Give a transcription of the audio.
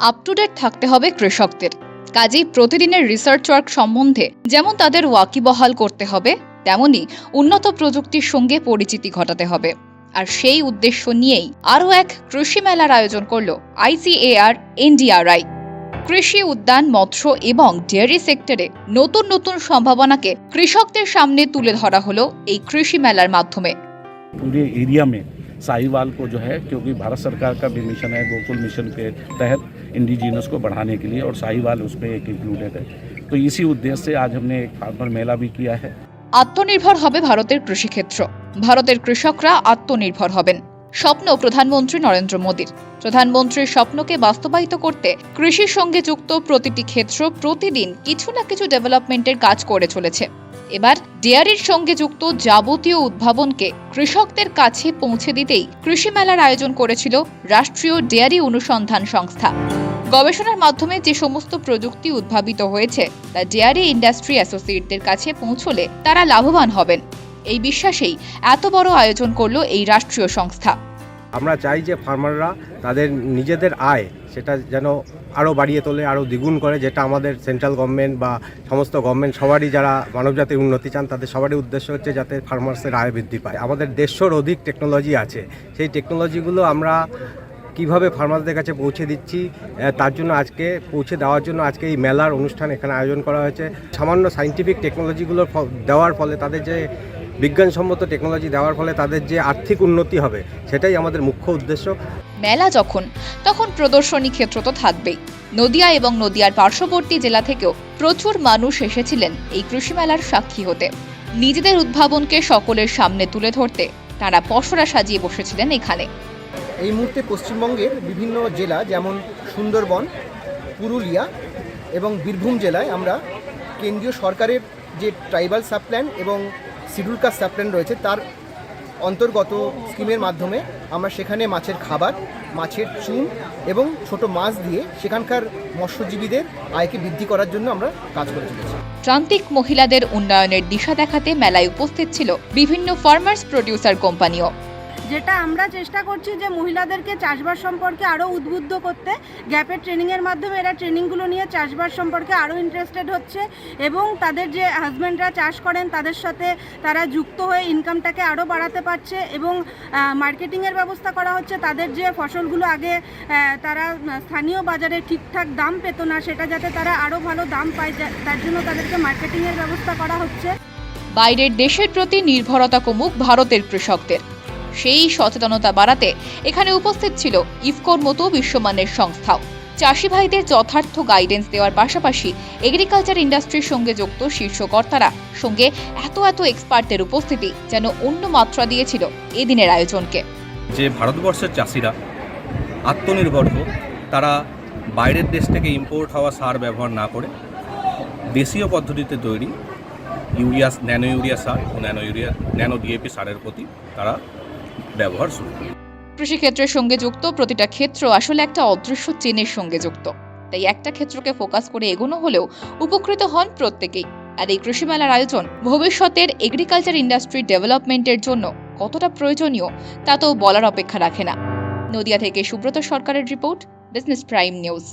Up to date থাকতে হবে কৃষকদের কাজেই প্রতিদিনের রিসার্চ ওয়ার্ক সম্বন্ধে যেমন তাদের ওয়াকিবহাল করতে হবে তেমনি উন্নত প্রযুক্তির সঙ্গে পরিচিতি ঘটাতে হবে আর সেই উদ্দেশ্য নিয়েই আরও এক কৃষি মেলার আয়োজন করল আইসিএআর এনডিআরআই কৃষি উদ্যান মৎস্য এবং ডেয়ারি সেক্টরে নতুন নতুন সম্ভাবনাকে কৃষকদের সামনে তুলে ধরা হলো এই কৃষি মেলার মাধ্যমে पूरे एरिया में साहिवाल को जो है क्योंकि भारत सरकार का भी मिशन है गोकुल मिशन के तहत इंडिजिनस को बढ़ाने के लिए और साहिवाल उस पर एक इंक्लूडेड है तो इसी उद्देश्य से आज हमने एक फार्मर मेला भी किया है আত্মনির্ভর হবে ভারতের কৃষিক্ষেত্র ভারতের কৃষকরা আত্মনির্ভর হবেন স্বপ্ন প্রধানমন্ত্রী নরেন্দ্র মোদীর প্রধানমন্ত্রীর স্বপ্নকে বাস্তবায়িত করতে কৃষির সঙ্গে যুক্ত প্রতিটি ক্ষেত্র প্রতিদিন কিছু না কিছু ডেভেলপমেন্টের কাজ করে চলেছে এবার ডেয়ারির সঙ্গে যুক্ত যাবতীয় উদ্ভাবনকে কৃষকদের কাছে পৌঁছে দিতেই কৃষি মেলার আয়োজন করেছিল রাষ্ট্রীয় ডেয়ারি অনুসন্ধান সংস্থা। গবেষণার মাধ্যমে যে সমস্ত প্রযুক্তি উদ্ভাবিত হয়েছে, তা ডেয়ারি ইন্ডাস্ট্রি অ্যাসোসিয়েটদের কাছে পৌঁছলে তারা লাভবান হবেন। এই বিশ্বাসেই এত বড় আয়োজন করল এই রাষ্ট্রীয় সংস্থা। আমরা চাই যে ফার্মাররা তাদের নিজেদের আয় সেটা যেন আরও বাড়িয়ে তোলে আরও দ্বিগুণ করে, যেটা আমাদের সেন্ট্রাল গভর্নমেন্ট বা সমস্ত গভর্নমেন্ট সবারই যারা মানবজাতির উন্নতি চান, তাদের সবারই উদ্দেশ্য হচ্ছে যাতে ফার্মার্সের আয় বৃদ্ধি পায়। আমাদের দেড়শোর অধিক টেকনোলজি আছে। সেই টেকনোলজিগুলো আমরা কীভাবে ফার্মারদের কাছে পৌঁছে দিচ্ছি তার জন্য আজকে পৌঁছে দেওয়ার জন্য আজকে এই মেলার অনুষ্ঠান এখানে আয়োজন করা হয়েছে। সামান্য সাইন্টিফিক টেকনোলজিগুলো দেওয়ার ফলে তাদের যে বিজ্ঞানসম্মত টেকনোলজি দেওয়ার ফলে তাদের যে আর্থিক উন্নতি হবে সেটাই আমাদের মুখ্য উদ্দেশ্য। মেলা যখন তখন প্রদর্শনী ক্ষেত্র তো থাকবেই। নদিয়া এবং নদিয়ার পার্শ্ববর্তী জেলা থেকেও প্রচুর মানুষ এসেছিলেন এই কৃষি মেলার সাক্ষী হতে। নিজেদের উদ্ভাবনকে সকলের সামনে তুলে ধরতে তারা পসরা সাজিয়ে বসেছিলেন এখানে। এই মুহূর্তে পশ্চিমবঙ্গের বিভিন্ন জেলা যেমন সুন্দরবন পুরুলিয়া এবং বীরভূম জেলায় আমরা কেন্দ্রীয় সরকারের যে ট্রাইবাল সাবপ্ল্যান এবং শিডিউল কাস্ট সাবপ্ল্যান রয়েছে, তার অন্তর্গত স্কিমের মাধ্যমে আমরা সেখানে মাছের খাবার, মাছের চুন এবং ছোট মাছ দিয়ে সেখানকার মৎস্যজীবীদের আয়কে বৃদ্ধি করার জন্য আমরা কাজ করে চলেছি। প্রান্তিক মহিলাদের উন্নয়নের দিশা দেখাতে মেলায় উপস্থিত ছিল বিভিন্ন ফার্মার্স প্রডিউসার কোম্পানিও। যেটা আমরা চেষ্টা করছি যে মহিলাদেরকে চাষবাস সম্পর্কে আরও উদ্বুদ্ধ করতে। গ্যাপের ট্রেনিংয়ের মাধ্যমে এরা ট্রেনিংগুলো নিয়ে চাষবাস সম্পর্কে আরও ইন্টারেস্টেড হচ্ছে এবং তাদের যে হাজব্যান্ডরা চাষ করেন, তাদের সাথে তারা যুক্ত হয়ে ইনকামটাকে আরও বাড়াতে পারছে এবং মার্কেটিংয়ের ব্যবস্থা করা হচ্ছে। তাদের যে ফসলগুলো আগে তারা স্থানীয় বাজারে ঠিকঠাক দাম পেত না, সেটা যাতে তারা আরও ভালো দাম পায় তার জন্য তাদেরকে মার্কেটিংয়ের ব্যবস্থা করা হচ্ছে। বাইরের দেশের প্রতি নির্ভরতা কমুক ভারতের কৃষকদের। সেই সচেতনতা বাড়াতে এখানে উপস্থিত ছিল ইফকোর মতো বিশ্বমানের সংস্থাও। চাষি ভাইদের যথার্থ গাইডেন্স দেওয়ার পাশাপাশি এগ্রিকালচার ইন্ডাস্ট্রির সঙ্গে যুক্ত শীর্ষকর্তারা সঙ্গে এত এত এক্সপার্টদের উপস্থিতি যেন অন্য মাত্রা দিয়েছিল এদিনের আয়োজনকে। যে ভারতবর্ষের চাষিরা আত্মনির্ভর হোক তারা বাইরের দেশ থেকে ইম্পোর্ট হওয়া সার ব্যবহার না করে দেশীয় পদ্ধতিতে তৈরি ইউরিয়া ন্যানো ইউরিয়া সার ও ন্যানো ইউরিয়া ন্যানো ডিএপি সারের প্রতি তারা ব্যবহার শুরু করে। কৃষিক্ষেত্রের সঙ্গে যুক্ত, প্রতিটা ক্ষেত্র আসলে একটা অদৃশ্য চেনের সঙ্গে যুক্ত। তাই একটা ক্ষেত্রকে ফোকাস করে এগোনো হলেও উপকৃত হন প্রত্যেকেই। আর এই কৃষি মেলার আয়োজন ভবিষ্যতের এগ্রিকালচার ইন্ডাস্ট্রি ডেভেলপমেন্টের জন্য কতটা প্রয়োজনীয়, তা তো বলার অপেক্ষা রাখে না। নদিয়া থেকে সুব্রত সরকারের রিপোর্ট বিজনেস প্রাইম নিউজ